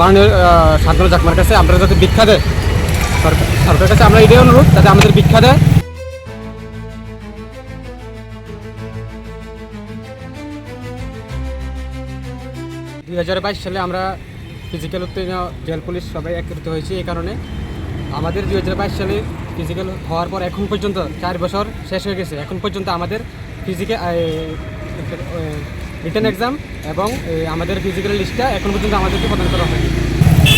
মাননীয় সাধারণ চাকমার কাছে আমরা যাতে ভিক্ষা দেয়, সরকার সরকারের কাছে আমরা এটাই অনুরোধ, যাতে আমাদের ভিক্ষা দেয়। দুই হাজার বাইশ সালে আমরা ফিজিক্যাল উত্তেজনা জেল পুলিশ সবাই একত্রিত হয়েছি এই কারণে। আমাদের দুই হাজার বাইশ সালে ফিজিক্যাল হওয়ার পর এখন পর্যন্ত চার বছর শেষ হয়ে গেছে। এখন পর্যন্ত আমাদের ফিজিক্যাল রিটার্ন এক্সাম এবং আমাদের ফিজিক্যাল লিস্টটা এখন পর্যন্ত আমাদেরকে প্রদান করা হয়নি।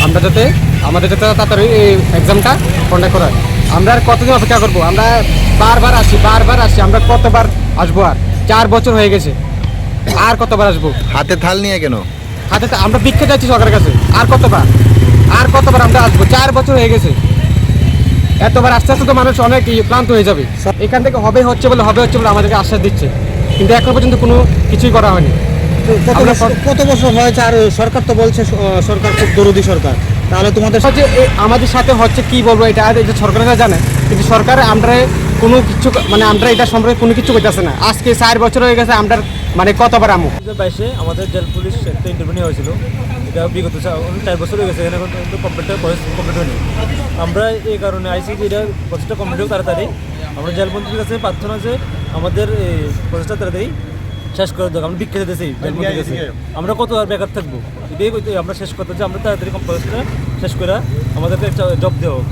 আমরা যাতে আমাদের যাতে তাড়াতাড়ি এই এক্সামটা কন্ডাক্ট করা। আমরা আর কতদিন অপেক্ষা করব? আমরা বারবার আসি বারবার আসি। আমরা কতবার আসব আর? চার বছর হয়ে গেছে। আর কতবার আসব? হাতে থাল নিয়ে কেন? হাতে তো আমরা ভিক্ষা যাচ্ছি সরকারের কাছে। আর কতবার? আর কতবার আমরা আসব? চার বছর হয়ে গেছে। এতবার আস্তে আস্তে তো মানুষ অনেক ক্লান্ত হয়ে যাবে। এখান থেকে হবে হচ্ছে বলে হবে হচ্ছে বলে আমাদেরকে আশ্বাস দিচ্ছে। কিন্তু এখন পর্যন্ত কোনো কিছুই করা হয়নি। কত বছর কত বছর হয়েছে? আর সরকার তো বলছে সরকার খুব দরদি সরকার। তাহলে তোমাদের এ- আমাদের সাথে হচ্ছে কি বলব এটা? এটা সরকারেরা জানে কিন্তু সরকার আমরা কোনো কিছু মানে আমরা এটা সম্পর্কে কোনো কিছু করতেছে না। আজকে চার বছর হয়ে গেছে আমরা মানে কতবার আমু? বাইশে আমাদের জেল পুলিশ একটা ইন্টারভিউ হয়েছিল এটা বিগত চার বছর হয়ে গেছে এখানে কিন্তু কমপ্লিট কমপ্লিট হয়নি। আমরা এই কারণে আইসি যে এটা প্রসেসটা কমপ্লিট হোক তাড়াতাড়ি। আমরা জেলমন্ত্রীর কাছে প্রার্থনা যে আমাদের এই প্রসেসটা তাড়াতাড়ি শেষ করে দেবো আমরা বিক্ষে দিতেছি জেলমন্ত্রীর কাছে। আমরা কত আর বেকার থাকব? এটাই আমরা শেষ করতে যে আমরা তাড়াতাড়ি প্রসেসটা শেষ করে আমাদেরকে একটা জব দেওয়া হোক।